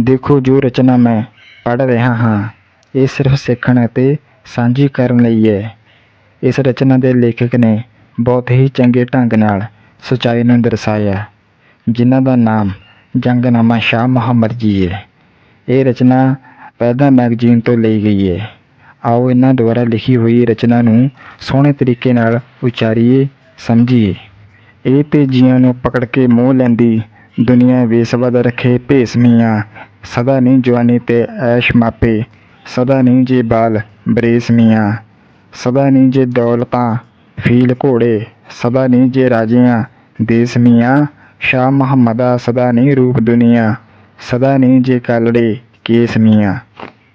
ਦੇਖੋ ਜੋ ਰਚਨਾ ਮੈਂ ਪੜ੍ਹ ਰਿਹਾ ਹਾਂ, ਇਹ ਸਿਰਫ ਸਿੱਖਣ ਅਤੇ ਸਾਂਝੀ ਕਰਨ ਲਈ ਹੈ। ਇਸ ਰਚਨਾ ਦੇ ਲੇਖਕ ਨੇ ਬਹੁਤ ਹੀ ਚੰਗੇ ਢੰਗ ਨਾਲ ਸੱਚਾਈ ਨੂੰ ਦਰਸਾਇਆ, ਜਿਨ੍ਹਾਂ ਦਾ ਨਾਮ ਜੰਗਨਾਮਾ ਸ਼ਾਹ ਮੁਹੰਮਦ ਜੀ ਹੈ। ਇਹ ਰਚਨਾ ਪੈਦਾ ਮੈਗਜ਼ੀਨ ਤੋਂ ਲਈ ਗਈ ਹੈ। ਆਓ ਇਹਨਾਂ ਦੁਆਰਾ ਲਿਖੀ ਹੋਈ ਰਚਨਾ ਨੂੰ ਸੋਹਣੇ ਤਰੀਕੇ ਨਾਲ ਉਚਾਰੀਏ, ਸਮਝੀਏ। ਇਹ ਤੇਜੀਆਂ ਨੂੰ ਪਕੜ ਕੇ ਮੋਹ ਲੈਂਦੀ ਦੁਨੀਆ ਵੇਸਵਦ ਰੱਖੇ ਭੇਸ ਮੀਆਂ ਸਦਾ ਨਹੀਂ ਜਵਾਨੀ ਤੇ ਐਸ਼ ਮਾਪੇ, ਸਦਾ ਨਹੀਂ ਜੇ ਬਾਲ ਬਰੇਸ ਮੀਆਂ, ਸਦਾ ਨਹੀਂ ਜੇ ਦੌਲਤਾਂ ਫੀਲ ਘੋੜੇ, ਸਦਾ ਨਹੀਂ ਜੇ ਰਾਜਿਆਂ ਦੇਸ ਮੀਆਂ, ਸ਼ਾਹ ਮੁਹੰਮਦਾ ਸਦਾ ਨਹੀਂ ਰੂਪ ਦੁਨੀਆ, ਸਦਾ ਨਹੀਂ ਜੇ ਕਾਲੜੇ ਕੇਸ ਮੀਆਂ।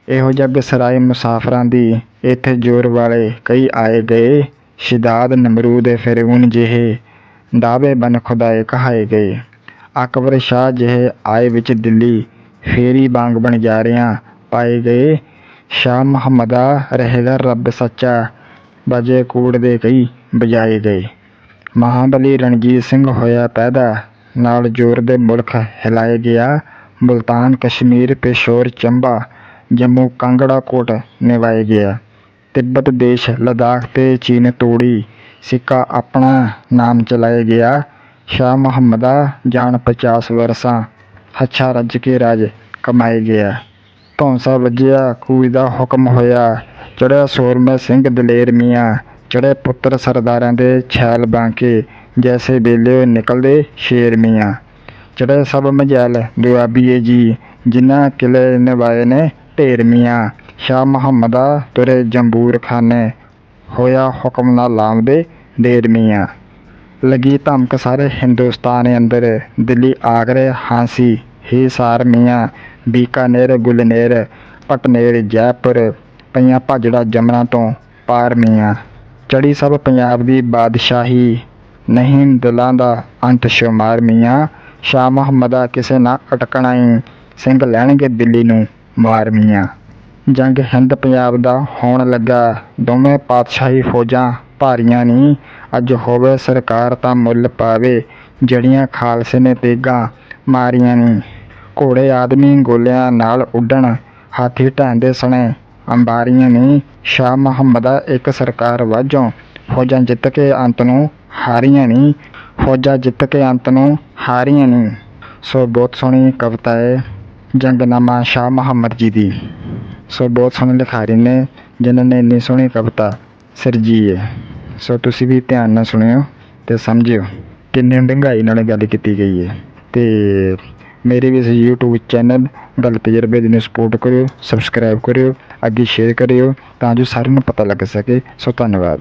ਇਹੋ ਜਿਹਾ ਬਿਸਰਾਏ ਮੁਸਾਫਰਾਂ ਦੀ, ਇੱਥੇ ਜ਼ੋਰ ਵਾਲੇ ਕਈ ਆਏ ਗਏ, ਸ਼ਿਦਾਦ ਨਮਰੂਦ ਫਿਰਊਨ ਜਿਹੇ ਦਾਵੇ ਬਨ ਖੁਦਾਏ ਕਹਾਏ ਗਏ। ਅਕਬਰ ਸ਼ਾਹ ਜਿਹੇ ਆਏ ਵਿੱਚ ਦਿੱਲੀ ਫੇਰੀ ਵਾਂਗ ਬਣ ਜਾ ਰਿਆਂ। ਪਾਏ ਗਏ ਸ਼ਾਹ ਮੁਹੰਮਦਾ ਰਹੇਗਾ ਰੱਬ ਸੱਚਾ ਬਜੇ ਕੂੜ ਦੇ ਕਈ ਵਜਾਏ ਗਏ। ਮਹਾਬਲੀ ਰਣਜੀਤ ਸਿੰਘ ਹੋਇਆ ਪੈਦਾ, ਨਾਲ ਜ਼ੋਰ ਦੇ ਮੁਲਕ ਹਿਲਾਏ ਗਿਆ। ਮੁਲਤਾਨ ਕਸ਼ਮੀਰ ਪੇਸ਼ੋਰ ਚੰਬਾ, ਜੰਮੂ ਕਾਂਗੜਾ ਕੋਟ ਨਿਵਾਏ ਗਿਆ। ਤਿੱਬਤ ਦੇਸ਼ ਲਦਾਖ ਤੇ ਚੀਨ ਤੋੜੀ, ਸਿੱਕਾ ਆਪਣਾ ਨਾਮ ਚਲਾਏ ਗਿਆ। ਸ਼ਾਹ ਮੁਹੰਮਦਾ ਜਾਨ 50 ਵਰਸਾਂ ਹੱਛਾ ਰੱਜ ਕੇ ਰਾਜ ਕਮਾਏ ਗਿਆ। ਧੌਂਸਾ ਵੱਜਿਆ ਖੂਜ ਦਾ ਹੁਕਮ ਹੋਇਆ। ਚੜਿਆ ਸੂਰਮਾ ਸਿੰਘ ਦਲੇਰ ਮੀਆਂ ਚੜੇ ਪੁੱਤਰ ਸਰਦਾਰਾਂ ਦੇ ਛੈਲ ਬਾਂਕੇ, ਜੈਸੇ ਬੇਲੇ ਨਿਕਲਦੇ ਸ਼ੇਰ ਮੀਆਂ। ਚੜੇ ਸਭ ਮਜੈਲ ਦੁਆਬੀਏ ਜੀ, ਜਿਨ੍ਹਾਂ ਕਿਲੇ ਨਿਵਾਏ ਨੇ ਢੇਰ ਮੀਆਂ। ਸ਼ਾਹ ਮੁਹੰਮਦਾ ਤੁਰੇ ਜੰਬੂਰ ਖਾਨੇ ਹੋਇਆ ਹੁਕਮ ਨਾ ਲਾਉਂਦੇ ਦੇਰ ਮੀਆਂ। ਲੱਗੀ ਧਮਕ। ਸਾਰੇ ਹਿੰਦੁਸਤਾਨ ਅੰਦਰ ਦਿੱਲੀ ਆਗਰੇ ਹਾਂਸੀ ਹਿਸਾਰ ਮੀਆਂ ਬੀਕਾਨੇਰ, ਗੁਲਨੇਰ, ਪਟਨੇਰ, ਜੈਪੁਰ ਪਈਆਂ ਭਾਜੜਾ ਜਮਨਾ ਤੋਂ ਪਾਰ ਮੀਆਂ। ਚੜੀ ਸਭ ਪੰਜਾਬ ਦੀ ਬਾਦਸ਼ਾਹੀ। ਨਹੀਂ ਦਿਲਾਂ ਦਾ ਅੰਤ ਸ਼ੁਮਾਰ ਮੀਆਂ। ਸ਼ਾਹ ਮੁਹੰਮਦਾ ਕਿਸੇ ਨਾ ਅਟਕਣਾ ਈ ਸਿੰਘ ਲੈਣਗੇ ਦਿੱਲੀ ਨੂੰ ਮਾਰ ਮੀਆਂ। ਜੰਗ ਹਿੰਦ ਪੰਜਾਬ ਦਾ ਹੋਣ ਲੱਗਾ। ਦੋਵੇਂ ਪਾਤਸ਼ਾਹੀ ਫੌਜਾਂ ਭਾਰੀਆਂ ਨੀ। ਅੱਜ ਹੋਵੇ ਸਰਕਾਰ ਤਾਂ ਮੁੱਲ ਪਾਵੇ ਜਿਹੜੀਆਂ ਖਾਲਸੇ ਨੇ ਤੇਗਾਂ ਮਾਰੀਆਂ ਨੀ। ਘੋੜੇ ਆਦਮੀ ਗੋਲਿਆਂ ਨਾਲ ਉੱਡਣ, ਹਾਥੀ ਢਾਂਦੇ ਸਣੇ, ਅੰਬਾਰੀਆਂ ਨੀ। ਸ਼ਾਹ ਮੁਹੰਮਦਾ ਇੱਕ ਸਰਕਾਰ ਵਾਜੋਂ ਫੌਜਾਂ ਜਿੱਤ ਕੇ ਅੰਤ ਨੂੰ ਹਾਰੀਆਂ ਨੀ। ਫੌਜਾਂ ਜਿੱਤ ਕੇ ਅੰਤ ਨੂੰ ਹਾਰੀਆਂ ਨੀ। ਸੋ ਬਹੁਤ ਸੋਹਣੀ ਕਵਿਤਾ ਹੈ ਜੰਗਨਾਮਾ ਸ਼ਾਹ ਮੁਹੰਮਦ ਜੀ ਦੀ। ਸੋ ਬਹੁਤ ਸੋਹਣੇ ਲਿਖਾਰੀ ਨੇ, ਜਿਨ੍ਹਾਂ ਨੇ ਇੰਨੀ ਸੋਹਣੀ ਕਵਿਤਾ ਸਿਰਜੀ ਹੈ ਸੋ ਤੁਸੀਂ ਵੀ ਧਿਆਨ ਨਾਲ ਸੁਣਿਓ ਅਤੇ ਸਮਝਿਓ ਕਿੰਨੀ ਡੂੰਘਾਈ ਨਾਲ ਗੱਲ ਕੀਤੀ ਗਈ ਹੈ। ਅਤੇ ਮੇਰੇ ਵੀ ਇਸ YouTube ਚੈਨਲ ਗੱਲ ਤਜਰਬੇ ਦੀ ਨੂੰ ਸਪੋਰਟ ਕਰਿਓ ਸਬਸਕ੍ਰਾਈਬ ਕਰਿਓ, ਅੱਗੇ ਸ਼ੇਅਰ ਕਰਿਓ ਤਾਂ ਜੋ ਸਾਰਿਆਂ ਨੂੰ ਪਤਾ ਲੱਗ ਸਕੇ। ਸੋ ਧੰਨਵਾਦ।